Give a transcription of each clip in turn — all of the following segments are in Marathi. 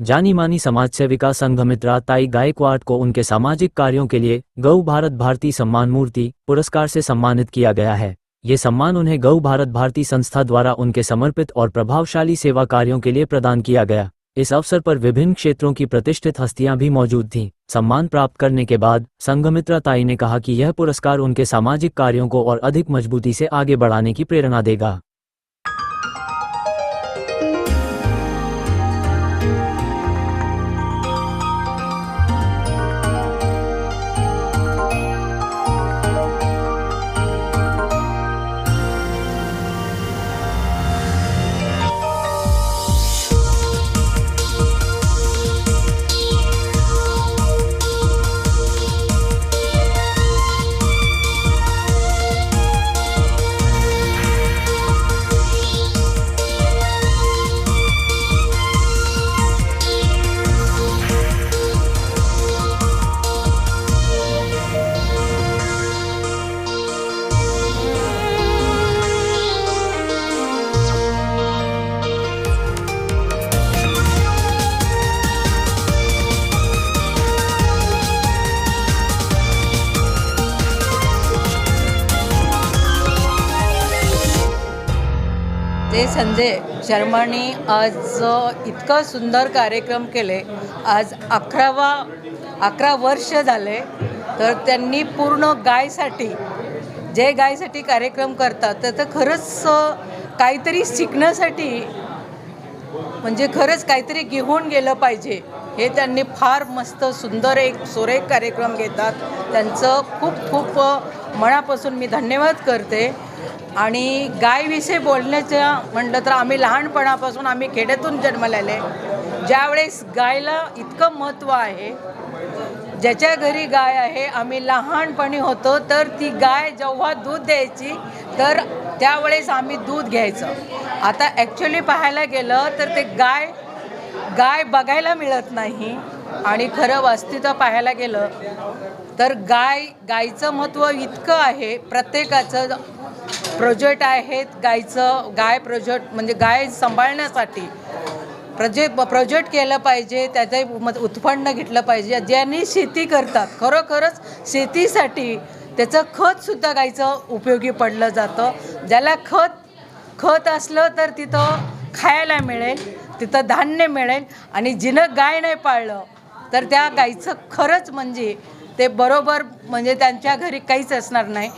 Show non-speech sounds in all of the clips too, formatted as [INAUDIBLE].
जानी मानी समाज सेविका संघमित्रा ताई गायकवाड को उनके सामाजिक कार्यों के लिए गौ भारत भारती सम्मान मूर्ति पुरस्कार से सम्मानित किया गया है। ये सम्मान उन्हें गौ भारत भारती संस्था द्वारा उनके समर्पित और प्रभावशाली सेवा कार्यों के लिए प्रदान किया गया। इस अवसर पर विभिन्न क्षेत्रों की प्रतिष्ठित हस्तियाँ भी मौजूद थीं। सम्मान प्राप्त करने के बाद संघमित्रा ताई ने कहा कि यह पुरस्कार उनके सामाजिक कार्यों को और अधिक मजबूती से आगे बढ़ाने की प्रेरणा देगा। संजय शर्मानी आज इतकं सुंदर कार्यक्रम केले. आज अकरावा अकरा वर्ष झाले तर त्यांनी पूर्ण गायसाठी जे गायसाठी कार्यक्रम करतात तर तर खरंच काहीतरी शिकण्यासाठी म्हणजे खरंच काहीतरी घेऊन गेलं पाहिजे. हे त्यांनी फार मस्त सुंदर एक सुरेख कार्यक्रम घेतात. त्यांचं खूप खूप मनापासून मी धन्यवाद करते. आणि गायविषयी बोलण्याचं म्हटलं तर आम्ही लहानपणापासून आम्ही खेड्यातून जन्मलेले. ज्यावेळेस गायला इतकं महत्त्व आहे ज्याच्या घरी गाय आहे आम्ही लहानपणी होतो तर ती गाय जेव्हा दूध द्यायची तर त्यावेळेस आम्ही दूध घ्यायचं. आता ॲक्च्युली पाहायला गेलं तर ते गाय गाय बघायला मिळत नाही आणि खरं वास्तविकता पाहायला गेलं तर गाय गायचं महत्त्व इतकं आहे प्रत्येकाचं प्रोजेक्ट आहेत गायचं गाय प्रोजेक्ट म्हणजे गाय सांभाळण्यासाठी. प्रजे प्रोजेक्ट केलं पाहिजे त्याचे उत्पन्न घेतलं पाहिजे. ज्यांनी शेती करतात खरोखरच शेतीसाठी त्याचं खतसुद्धा गायचं उपयोगी पडलं जातं. ज्याला खत खत असलं तर तिथं खायला मिळेल तिथं धान्य मिळेल आणि जिनं गाय नाही पाळलं तर त्या गायचं खरंच म्हणजे ते बरोबर म्हणजे त्यांच्या घरी काहीच असणार नाही.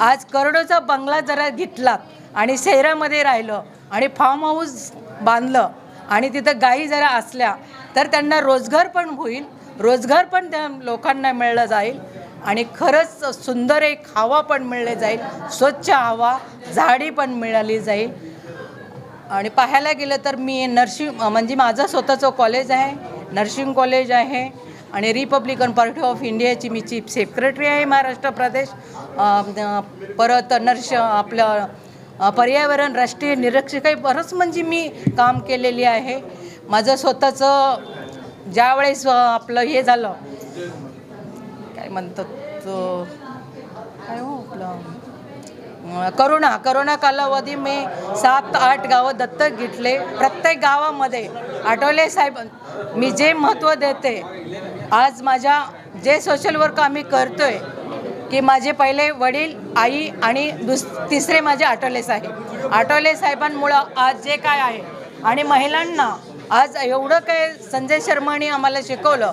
आज करोडोचा बंगला जरा घेतलात आणि शहरामध्ये राहिलं आणि फार्म हाऊस बांधलं आणि तिथं गायी जरा असल्या तर त्यांना रोजगार पण होईल रोजगार पण त्या लोकांना मिळलं जाईल आणि खरंच सुंदर एक हवा पण मिळली जाईल स्वच्छ हवा झाडी पण मिळाली जाईल. आणि पाहायला गेलं तर मी नर्सिंग म्हणजे माझं स्वतःचं कॉलेज आहे नर्सिंग कॉलेज आहे. आणि रिपब्लिकन पार्टी ऑफ इंडियाची मी चीफ सेक्रेटरी आहे महाराष्ट्र प्रदेश. परत नर्स आपलं पर्यावरण राष्ट्रीय निरीक्षक आहे बरंच म्हणजे मी काम केलेली आहे. माझं स्वतःचं ज्यावेळेस आपलं हे झालं काय म्हणतात करोना करोना कालावधी मी सात आठ गावं दत्तक घेतले. प्रत्येक गावामध्ये आठवले साहेब मी जे महत्त्व देते आज माझ्या जे सोशल वर्क आम्ही करतोय की माझे पहिले वडील आई आणि दुस तिसरे माझे आठवले साहेब. आठवले साहेबांमुळं आज जे काय आहे आणि महिलांना आज एवढं काय संजय शर्माने आम्हाला शिकवलं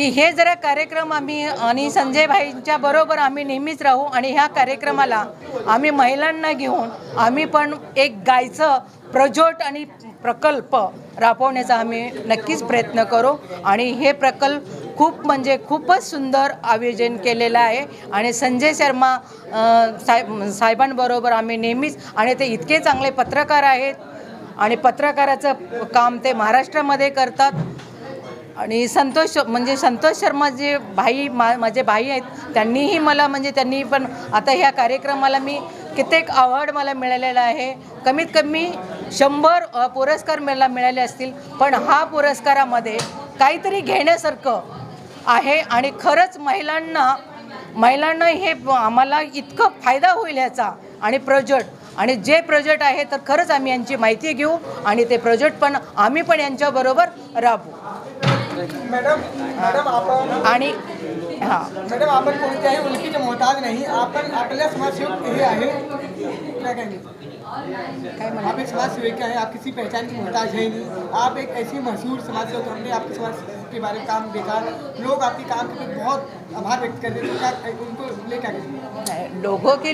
की हे जरा कार्यक्रम आम्ही आणि संजय भाईंच्या बरोबर आम्ही नेहमीच राहू आणि ह्या कार्यक्रमाला आम्ही महिलांना घेऊन आम्ही पण एक गायचं प्रजोट आणि प्रकल्प राबवण्याचा आम्ही नक्कीच प्रयत्न करू. आणि हे प्रकल्प खूप म्हणजे खूपच सुंदर आयोजन केलेलं आहे. आणि संजय शर्मा साहेब साहेबांबरोबर आम्ही नेहमीच आणि ते इतके चांगले पत्रकार आहेत. आणि पत्रकाराचं काम ते महाराष्ट्रामध्ये करतात. आणि संतोष म्हणजे संतोष शर्मा जे भाई मा माझे भाई आहेत त्यांनीही मला म्हणजे त्यांनी पण आता ह्या कार्यक्रमाला मी कित्येक अवॉर्ड मला मिळालेला आहे. कमीत कमी शंभर पुरस्कार मला मिळाले असतील पण हा पुरस्कारामध्ये काहीतरी घेण्यासारखं आहे आणि खरंच महिलांना महिलांना हे आम्हाला इतकं फायदा होईल ह्याचा आणि प्रोजेक्ट आणि जे प्रोजेक्ट आहे तर खरंच आम्ही यांची माहिती घेऊ आणि ते प्रोजेक्ट पण आम्ही पण यांच्याबरोबर राबू आणि हां. मॅडम आपण कोणत्याही उलकीचे मोहताज नाही. आपण आपल्या समाजसेवक हे आहे. क्या कहेंगे काय आप एक समाज सेवक हैं आप किसी पहचान की मोहताज है नहीं. आप एक ऐसी मशहूर समाज सेवक हमने आपके समाज के बारे में काम देखा। लोग आपके काम के बहुत आभार व्यक्त करते तो क्या उनको ले क्या कहेंगे लोगों की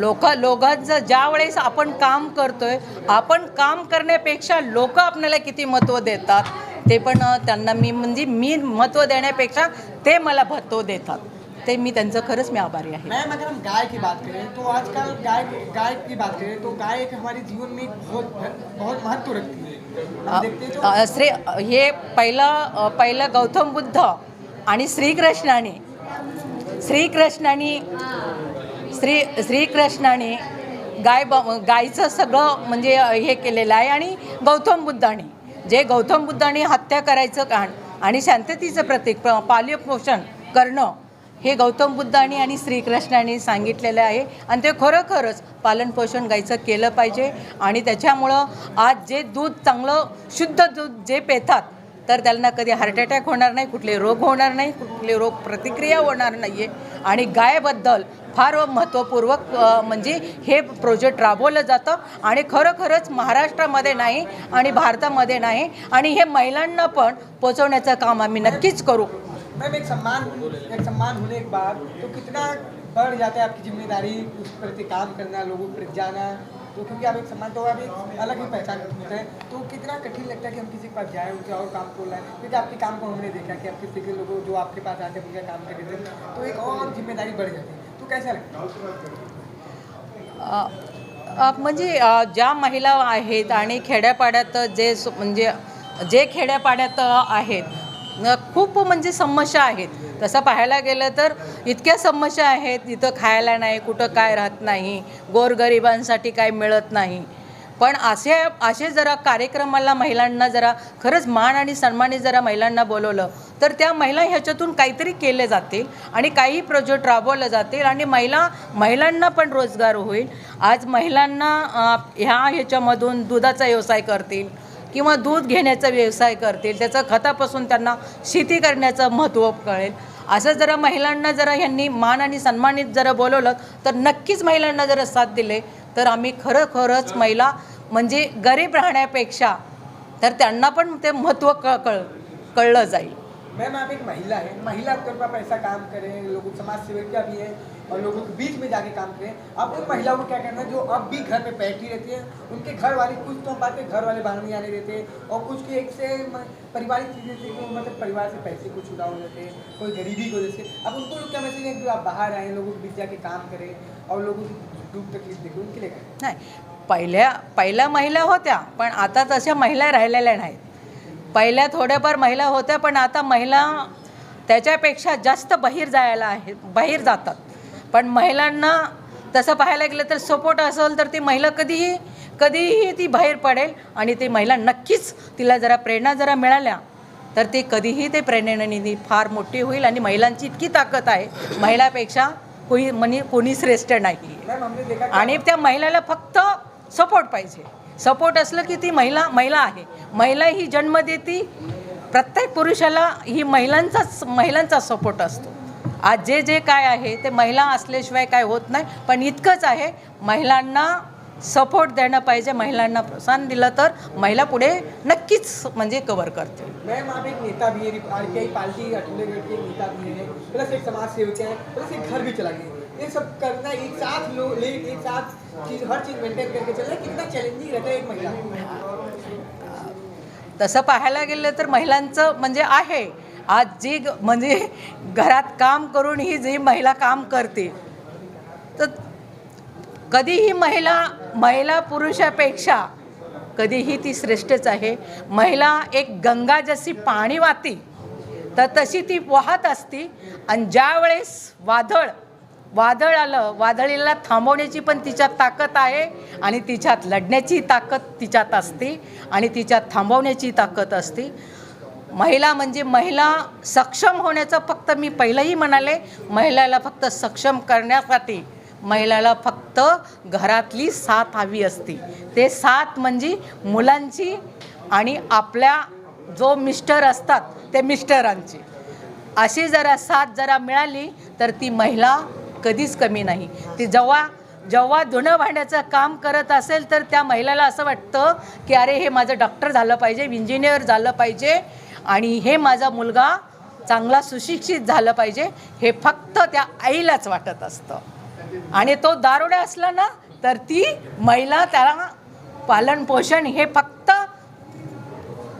लोक लोकांचं ज्या वेळेस आपण काम करतोय आपण काम करण्यापेक्षा लोक आपल्याला किती महत्त्व देतात? ते पण त्यांना मी म्हणजे मी महत्त्व देण्यापेक्षा ते मला महत्त्व देतात. ते मी त्यांचं खरंच मी आभारी आहे. मैम अगर हम गाय की बात करें तो आजकल गाय गाय की बात करें तो गाय एक हमारे जीवन में बहुत बहुत महत्त्व रखती है. श्री हे पहिलं पहिलं गौतम बुद्ध आणि श्रीकृष्णाने श्रीकृष्णाने श्री श्रीकृष्णाने गाय ब गायचं सगळं म्हणजे हे केलेलं आहे आणि गौतम बुद्धाने. जे गौतम बुद्धाने हत्या करायचं कारण आणि शांततेचं प्रतीक प- पाल्यपोषण करणं हे गौतम बुद्धाने आणि श्रीकृष्णाने सांगितलेलं आहे. आणि ते खरोखरच पालनपोषण गायचं केलं पाहिजे. आणि त्याच्यामुळं आज जे दूध चांगलं शुद्ध दूध जे पेतात तर त्यांना कधी हार्ट अटॅक होणार नाही कुठले रोग होणार नाही कुठले रोग प्रतिक्रिया होणार नाही आहे आणि गायबद्दल फार महत्त्वपूर्वक म्हणजे हे प्रोजेक्ट राबवलं जातं. आणि खरोखरच महाराष्ट्रामध्ये नाही आणि भारतामध्ये नाही. आणि हे महिलांना पण पोचवण्याचं काम आम्ही नक्कीच करू. मैम एक सम्मान एक सम्मान होने के बाद तो कितना बढ़ जाता है आपकी जिम्मेदारी उस प्रति काम करना लोगों के प्रति जाना? तो क्योंकि आप एक सम्मान तो आप एक अलग ही पहचान होता है तो कितना कठिन लगता है कि हम किसी के पास जाए उनके और काम को लाए क्योंकि आपके काम को हमने देखा कि आप किसी के लोगों जो आपके पास आते हैं उनका काम कर रहे तो एक और जिम्मेदारी बढ़ जाती है। तो कैसा लगता है? म्हणजे ज्या महिला आहेत आणि खेड्यापाड्यात जे म्हणजे जे खेड्यापाड्यात आहेत खूप म्हणजे समस्या आहेत. तसं पाहायला गेलं तर इतक्या समस्या आहेत इथं खायला नाही कुठं काय राहत नाही गोरगरिबांसाठी काय मिळत नाही. पण असे असे जरा कार्यक्रमाला महिलांना जरा खरंच मान आणि सन्मानी जरा महिलांना बोलवलं तर त्या महिला ह्याच्यातून काहीतरी केले जातील आणि काही प्रोजेक्ट राबवले जातील आणि महिला महिलांना पण रोजगार होईल. आज महिलांना ह्या ह्याच्यामधून दुधाचा व्यवसाय करतील किंवा दूध घेण्याचा व्यवसाय करतील त्याचं खतापासून त्यांना शेती करण्याचं महत्त्व कळेल. असं जरा महिलांना जरा ह्यांनी मान आणि सन्मानित जरा बोलवलं तर नक्कीच महिलांना जरा साथ दिले. तर आम्ही खरोखरच महिला म्हणजे गरीब राहण्यापेक्षा तर त्यांना पण ते महत्त्व क कळ कळलं जाईल. मैम, आप एक महिला है। महिला के तौर पर ऐसा काम करें, लोगों समाज सेविका भी है और लोगों के बीच में जाके काम करें। आप उन महिलाओं को क्या करना है, जो अब भी घर में बैठी रहती है, उनके घर वाले कुछ तो हम बात करें घर वाले बाहर नहीं आने देते और कुछ की एक से पारिवारिक चीज़ें से मतलब परिवार से पैसे कुछ छुड़ा हो जाते हैं, कोई गरीबी की वजह से। अब उनको क्या मैसेज है कि आप बाहर आएँ लोगों के बीच जाके काम करें और लोगों की दुख तकलीफ़ देखें, उनके लिए नाही, पहिल्या पहिल्या महिला होत्या, पण आता तशा महिला राहिलेल्या पहिल्या थोड्याफार महिला होत्या पण आता महिला त्याच्यापेक्षा जास्त बाहेर जायला आहेत बाहेर जातात. पण महिलांना तसं पाहायला गेलं तर सपोर्ट असेल तर ती महिला कधीही कधीही ती बाहेर पडेल आणि ती महिला नक्कीच तिला जरा प्रेरणा जरा मिळाल्या तर ती कधीही ते प्रेरणेने फार मोठी होईल आणि महिलांची इतकी ताकद आहे महिलापेक्षा कोणी म्हणे कोणी श्रेष्ठ नाही. आणि त्या महिलाला फक्त सपोर्ट पाहिजे. सपोर्ट असलं की ती महिला महिला आहे. महिला ही जन्म देती प्रत्येक पुरुषाला ही महिलांचाच महिलांचा सपोर्ट असतो. आज जे जे काय आहे ते महिला असल्याशिवाय काय होत नाही. पण इतकंच आहे महिलांना सपोर्ट देणं पाहिजे महिलांना प्रोत्साहन दिलं तर महिला पुढे नक्कीच म्हणजे कव्हर करते मॅम आप एक नेता भी है आर पार्टी नेता भी प्लस एक समाजसेवक प्लस एक घर भी चला ये सब करना एक साथ लोग लेट एक साथ चीज हर चीज मेंटेन करके चलना कितना चैलेंजिंग रहता है एक महिला। तसं पाहायला गेलं तर महिलांचं म्हणजे आहे. आज जी ग- म्हणजे घरात काम करून ही जी महिला काम करते तर कधीही महिला महिला पुरुषापेक्षा कधीही ती श्रेष्ठच आहे. महिला एक गंगा जशी पाणी वाहती तर तशी ती वाहत असती आणि ज्यावेळेस वादळ वादळ आलं वादळीला थांबवण्याची पण तिच्यात ताकद आहे आणि तिच्यात लढण्याची ताकद तिच्यात असते आणि तिच्यात थांबवण्याची ताकद असते. महिला म्हणजे महिला सक्षम होण्याचं फक्त मी पहिलंही म्हणाले महिलाला फक्त सक्षम करण्यासाठी महिलाला फक्त घरातली साथ हवी असते. ते साथ म्हणजे मुलांची आणि आपल्या जो मिस्टर असतात ते मिस्टरांची. अशी जरा साथ जरा मिळाली तर ती महिला कधीच कमी नाही. ती जेव्हा जेव्हा धुणं भांड्याचं काम करत असेल तर त्या महिलाला असं वाटतं की अरे हे माझं डॉक्टर झालं पाहिजे इंजिनियर झालं पाहिजे आणि हे माझा मुलगा चांगला सुशिक्षित झालं पाहिजे हे फक्त त्या आईलाच वाटत असतं. आणि तो दारुडा असला ना तर ती महिला त्याला पालनपोषण हे फक्त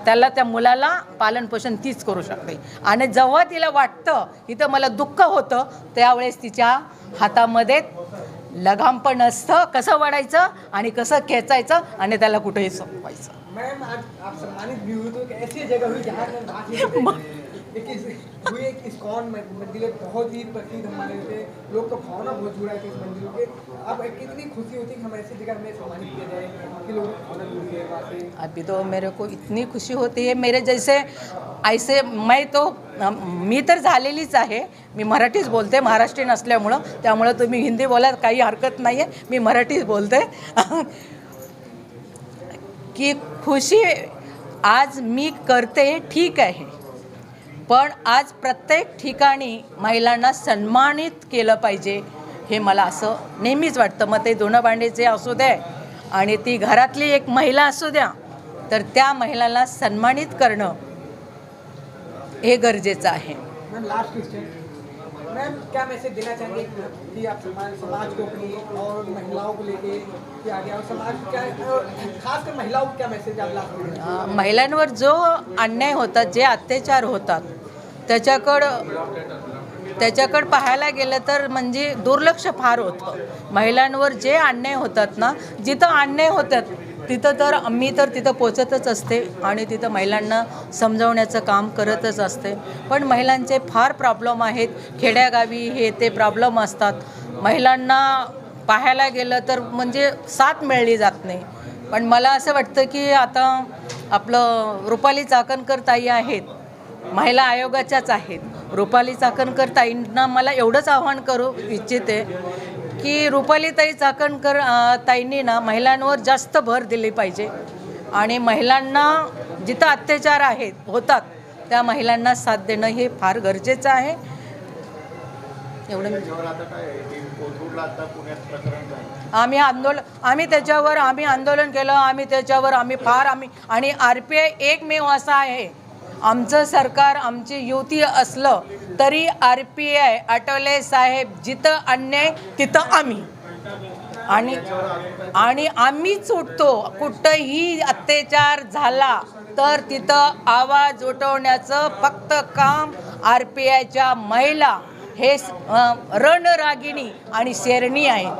त्याला त्या मुलाला पालनपोषण तीच करू शकते. आणि जेव्हा तिला वाटतं इथं मला दुःख होतं त्यावेळेस तिच्या हातामध्ये लगाम पण असतं. कसं वाढायचं आणि कसं खेचायचं आणि त्याला कुठेही संपवायचं. [LAUGHS] मैम आज आप सम्मानित हुई एक इस्कॉन मंदिर है, बहुत ही प्रसिद्ध हमारे से लोग का भावना बहुत जुड़ा है इस मंदिर के। अब कितनी खुशी होती है कि हम ऐसी जगह में सम्मानित किया जाए कि लोग भावना जुड़ी है वहाँ से। अभी तो मेरे को इतनी खुशी होती है। मेरे जैसे ऐसे मैं तो मी तर झालेलीच आहे. मी मराठीच बोलते महाराष्ट्रीयन असल्यामुळं त्यामुळं तुम्ही हिंदी बोलात काही हरकत नाही आहे मी मराठीच बोलते. [LAUGHS] की खुशी आज मी करते ठीक आहे. पण आज प्रत्येक ठिकाणी महिलांना सन्मानित केलं पाहिजे हे मला असं नेहमीच वाटतं. मग ते धुणं भांडीचे असू दे आणि ती घरातली एक महिला असू द्या तर त्या महिलाला सन्मानित करणं हे गरजेचं आहे. मैम क्या मैसेज देना चाहेंगे कि आप समाज समाज को अपनी और महिलाओं को लेके कि आगे और समाज क्या खासकर महिलाओं को क्या मैसेज आप महिलांवर जो अन्याय होतात जे अत्याचार होतात त्याच्याकडं त्याच्याकडं पाहायला गेलं तर म्हणजे दुर्लक्ष फार होतं. महिलांवर जे अन्याय होतात ना जिथं अन्याय होतात तिथं तर मी तर तिथं पोचतच असते आणि तिथं महिलांना समजवण्याचं काम करतच असते. पण महिलांचे फार प्रॉब्लेम आहेत. खेड्यागावी हे ते प्रॉब्लेम असतात. महिलांना पाहायला गेलं तर म्हणजे साथ मिळली जात नाही. पण मला असं वाटतं की आता आपलं रुपाली चाकणकर ताई आहेत. महिला आयोगाच्याच आहेत. रुपाली चाकणकर ताईंना मला एवढंच आव्हान करू इच्छिते की रुपाली ताई चाकणकर ताईंनी ना महिलांवर जास्त भर दिली पाहिजे. आणि महिलांना जिथं अत्याचार आहेत होतात त्या महिलांना साथ देणं हे फार गरजेचं आहे. एवढं आम्ही आंदोलन आम्ही त्याच्यावर आम्ही आंदोलन केलं आम्ही त्याच्यावर आम्ही फार आम्ही आणि आर पी आय एकमेव असं आहे. आमचं सरकार आमची युती असलं तरी R P I Athawale saheb जिथं अन्याय तिथं आम्ही. आणि आणि आम्हीच उठतो कुठंही अत्याचार झाला तर तिथं आवाज उठवण्याचं फक्त काम आर पी आयच्या महिला. हे रणरागिणी आणि शेरणी आहे.